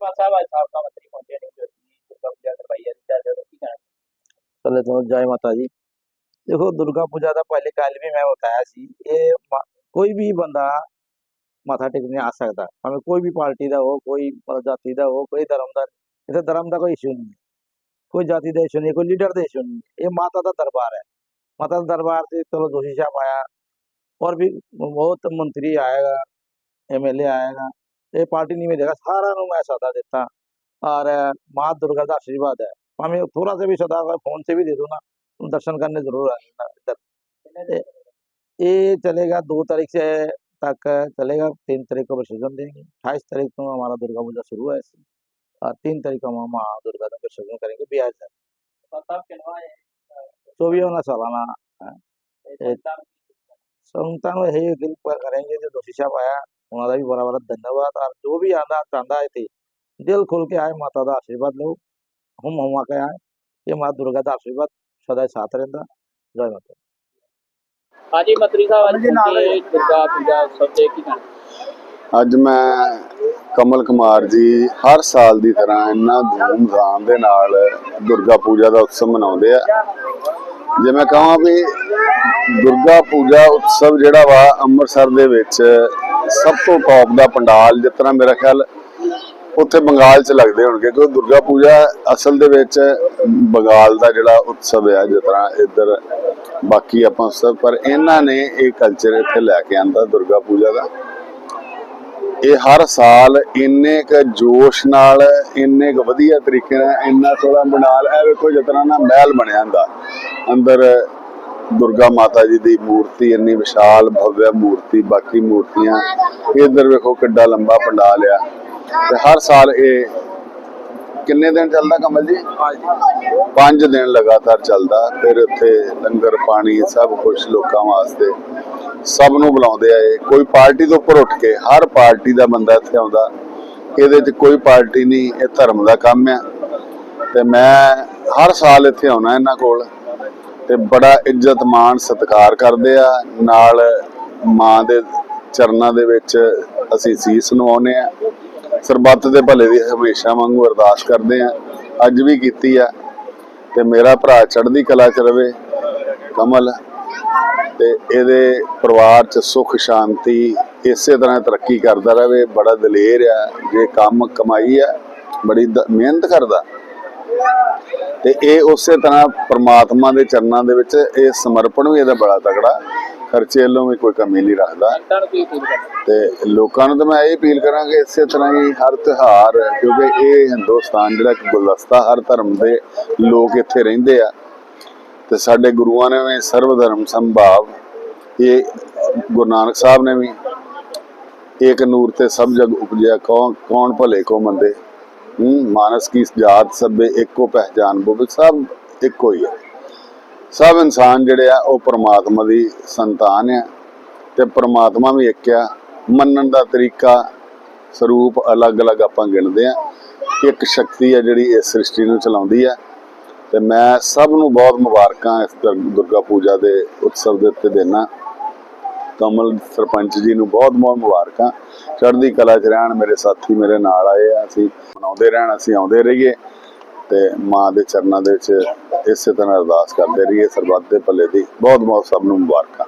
ਮਾਨ ਸਾਹਿਬ ਅੱਜ ਸਾਬਕਾ ਮੰਤਰੀ ਪਹੁੰਚੇ ਨੇ ਜੋ ਦੁਰਗਾ ਪੂਜਾ ਕਰਵਾਈ ਹੈ ਜਿਸ ਦਾ ਕੀ ਕਹਿਣਾ ਪਹਿਲੇ ਤੋਂ ਜੈ ਮਾਤਾ ਜੀ देखो दुर्गा पूजा का पहले काल भी मैं बताया सी ये कोई भी बंदा माथा टेकने आ सकता हमें कोई भी पार्टी का हो कोई जाति का हो कोई धर्म का इतना धर्म का कोई इशू नहीं है कोई जाति का इशू नहीं कोई लीडर का इशू नहीं है ये माता का दरबार है माता का दरबार से चलो जोशी साहब आया और भी बहुत मंत्री आएगा एमएलए आएगा ये पार्टी नहीं में देगा सारा नु मैं सदा देता और माँ दुर्गा का आशीर्वाद है। हमें थोड़ा सा भी सदा फ़ोन से भी दे दो ना तुम दर्शन करने ज़रूर आएँगे इधर। ये- चलेगा दो तारीख से तक चलेगा तीन तारीख को विसर्जन देंगे। अट्ठाईस तारीख को हमारा दुर्गा पूजा शुरू है। और तीन तारीख को हम माँ दुर्गा का विसर्जन करेंगे ब्याज है चौबीस होना सालाना संतान है दिल पर करेंगे जो दोषी साहब आया। उन्होंने भी बड़ा बड़ा धन्यवाद और जो भी आना चाहता है थे दिल खोल के आए माता का आशीर्वाद लो हम हम के आए ये माँ दुर्गा का आशीर्वाद सदा साथ रहता जय माता ਹਾਂਜੀ ਮੰਤਰੀ ਸਾਹਿਬ ਅੱਜ ਪਹੁੰਚੇ ਦੁਰਗਾ ਪੂਜਾ ਉਤਸਵ ਤੇ ਕੀ ਕਹਿਣਾ ਅੱਜ ਮੈਂ ਕਮਲ ਕੁਮਾਰ ਜੀ ਹਰ ਸਾਲ ਦੀ ਤਰ੍ਹਾਂ ਇੰਨਾ ਧੂਮਧਾਮ ਦੇ ਨਾਲ ਦੁਰਗਾ ਪੂਜਾ ਦਾ ਉਤਸਵ ਮਨਾਉਂਦੇ ਆ ਜੇ ਮੈਂ ਕਹਾਂ ਵੀ ਦੁਰਗਾ ਪੂਜਾ ਉਤਸਵ ਜਿਹੜਾ ਵਾ ਅੰਮ੍ਰਿਤਸਰ ਦੇ ਵਿੱਚ ਸਭ ਤੋਂ ਟੌਪ ਦਾ ਪੰਡਾਲ, ਜਿਸ ਤਰ੍ਹਾਂ ਮੇਰਾ ਖਿਆਲ ਉੱਥੇ ਬੰਗਾਲ 'ਚ ਲੱਗਦੇ ਹੋਣਗੇ, ਕਿਉਂਕਿ ਦੁਰਗਾ ਪੂਜਾ ਅਸਲ ਦੇ ਵਿੱਚ ਬੰਗਾਲ ਦਾ ਜਿਹੜਾ ਉਤਸਵ ਹੈ ਜਿਸ ਇੱਧਰ ਬਾਕੀ ਆਪਾਂ ਉਤਸਵ ਪਰ ਇਹਨਾਂ ਨੇ ਇਹ ਕਲਚਰ ਇੱਥੇ ਲੈ ਕੇ ਆਂਦਾ ਦੁਰਗਾ ਪੂਜਾ ਦਾ। ਇਹ ਹਰ ਸਾਲ ਇੰਨੇ ਕ ਜੋਸ਼ ਨਾਲ, ਇੰਨੇ ਕ ਵਧੀਆ ਤਰੀਕੇ ਨਾਲ, ਇੰਨਾ ਸੋਹਣਾ ਬਣਾ ਲਿਆ ਵੇਖੋ ਜਿਸ ਤਰ੍ਹਾਂ ਨਾ ਮਹਿਲ ਬਣਿਆ ਹੁੰਦਾ। ਅੰਦਰ ਦੁਰਗਾ ਮਾਤਾ ਜੀ ਦੀ ਮੂਰਤੀ ਇੰਨੀ ਵਿਸ਼ਾਲ ਭਵਯ ਮੂਰਤੀ ਬਾਕੀ ਮੂਰਤੀਆਂ ਇਧਰ ਵੇਖੋ ਕਿੱਡਾ ਲੰਬਾ ਪੰਡਾਲ ਆ। ਤੇ ਹਰ ਸਾਲ ਇਹ ਕਿੰਨੇ ਦਿਨ ਚੱਲਦਾ ਕਮਲ ਜੀ? ਪੰਜ ਦਿਨ। ਲਗਾਤਾਰ ਚੱਲਦਾ। ਫਿਰ ਉੱਥੇ ਲੰਗਰ ਪਾਣੀ ਸਭ ਕੁਝ ਲੋਕਾਂ ਵਾਸਤੇ ਸਭ ਨੂੰ ਬੁਲਾਉਂਦੇ ਆ ਇਹ। ਕੋਈ ਪਾਰਟੀ ਤੋਂ ਉੱਪਰ ਉੱਠ ਕੇ ਹਰ ਪਾਰਟੀ ਦਾ ਬੰਦਾ ਇੱਥੇ ਆਉਂਦਾ। ਇਹਦੇ 'ਚ ਕੋਈ ਪਾਰਟੀ ਨਹੀਂ ਇਹ ਧਰਮ ਦਾ ਕੰਮ ਆ। ਤੇ ਮੈਂ ਹਰ ਸਾਲ ਇੱਥੇ ਆਉਣਾ ਇਹਨਾਂ ਕੋਲ। ਤੇ ਬੜਾ ਇੱਜ਼ਤ ਮਾਣ ਸਤਿਕਾਰ ਕਰਦੇ ਆ। ਨਾਲ ਮਾਂ ਦੇ ਚਰਨਾਂ ਦੇ ਵਿੱਚ ਅਸੀਂ ਸੀਸ ਨਵਾਉਂਦੇ ਆ। ਸਰਬੱਤ ਦੇ ਭਲੇ ਦੀ ਹਮੇਸ਼ਾ ਵਾਂਗੂ ਅਰਦਾਸ ਕਰਦੇ ਆ। ਅੱਜ ਵੀ ਕੀਤੀ ਆ ਤੇ ਮੇਰਾ ਭਰਾ ਚੜ੍ਹਦੀ ਕਲਾ ਚ ਰਵੇ, ਕਮਲ, ਤੇ ਇਹਦੇ ਪਰਿਵਾਰ ਚ ਸੁਖ, ਸ਼ਾਂਤੀ, ਇਸੇ ਤਰ੍ਹਾਂ ਤਰੱਕੀ ਕਰਦਾ ਰਹੇ ਬੜਾ ਦਲੇਰ ਆ। ਜੇ ਕੰਮ ਕਮਾਈ ਆ, ਬੜੀ ਮਿਹਨਤ ਕਰਦਾ। ਤੇ ਇਹ ਉਸੇ ਤਰ੍ਹਾਂ ਪ੍ਰਮਾਤਮਾ ਦੇ ਚਰਨਾਂ ਦੇ ਵਿੱਚ ਇਹ ਸਮਰਪਣ ਵੀ ਇਹਦਾ ਬੜਾ ਤਗੜਾ ਖਰਚੇ ਵੱਲੋਂ ਵੀ ਕੋਈ ਕਮੀ ਨਹੀਂ ਰੱਖਦਾ। ਤੇ ਲੋਕਾਂ ਨੂੰ ਤਾਂ ਮੈਂ ਇਹ ਅਪੀਲ ਕਰਾਂਗੇ ਇਸੇ ਤਰ੍ਹਾਂ ਹੀ ਹਰ ਤਿਉਹਾਰ ਕਿਉਂਕਿ ਇਹ ਹਿੰਦੁਸਤਾਨ ਜਿਹੜਾ ਇੱਕ ਗੁਲਦਸਤਾ ਹਰ ਧਰਮ ਦੇ ਲੋਕ ਇੱਥੇ ਰਹਿੰਦੇ ਆ। ਤੇ ਸਾਡੇ ਗੁਰੂਆਂ ਨੇ ਵੀ ਸਰਵ ਧਰਮ ਸੰਭਾਵ ਇਹ ਗੁਰੂ ਨਾਨਕ ਸਾਹਿਬ ਨੇ ਵੀ ਏਕ ਨੂਰ ਤੇ ਸਭ ਜਗ ਉਪਜਿਆ ਕੌਣ ਕੌਣ ਭਲੇ ਕੋ ਮੰਦੇ। ਹੂੰ, ਮਾਨਸ ਕੀ ਜਾਤ ਸਭੇ ਇੱਕੋ ਪਹਿਚਾਨ ਬੋ ਸਭ ਇੱਕੋ ਹੀ ਹੈ। ਸਭ ਇਨਸਾਨ ਜਿਹੜੇ ਆ, ਉਹ ਪਰਮਾਤਮਾ ਦੀ ਸੰਤਾਨ ਆ ਤੇ ਪਰਮਾਤਮਾ ਵੀ ਇੱਕ ਆ। ਮੰਨਣ ਦਾ ਤਰੀਕਾ ਸਰੂਪ ਅਲੱਗ-ਅਲੱਗ ਆਪਾਂ ਗਿਣਦੇ ਆ। ਇੱਕ ਸ਼ਕਤੀ ਆ ਜਿਹੜੀ ਇਸ ਸ੍ਰਿਸ਼ਟੀ ਨੂੰ ਚਲਾਉਂਦੀ ਆ। ਤੇ ਮੈਂ ਸਭ ਨੂੰ ਬਹੁਤ ਮੁਬਾਰਕਾਂ ਇਸ ਦਰ- ਦੁਰਗਾ ਪੂਜਾ ਦੇ ਉਤਸਵ ਦੇ ਉੱਤੇ ਦੇਣਾ ਕਮਲ ਸਰਪੰਚ ਜੀ ਨੂੰ ਬਹੁਤ ਬਹੁਤ ਮੁਬਾਰਕਾਂ। ਚੜ੍ਹਦੀ ਕਲਾ ਚ ਰਹਿਣ ਮੇਰੇ ਸਾਥੀ ਮੇਰੇ ਨਾਲ ਆਏ ਆ, ਅਸੀਂ ਮਨਾਉਂਦੇ ਰਹਿਣ, ਅਸੀਂ ਆਉਂਦੇ ਰਹੀਏ ਤੇ ਮਾਂ ਦੇ ਚਰਨਾਂ ਦੇ ਵਿੱਚ ਇਸੇ ਤਰ੍ਹਾਂ ਅਰਦਾਸ ਕਰਦੇ ਰਹੀਏ, ਸਰਬੱਤ ਦੇ ਭਲੇ ਦੀ ਬਹੁਤ ਬਹੁਤ ਸਭ ਨੂੰ ਮੁਬਾਰਕਾਂ।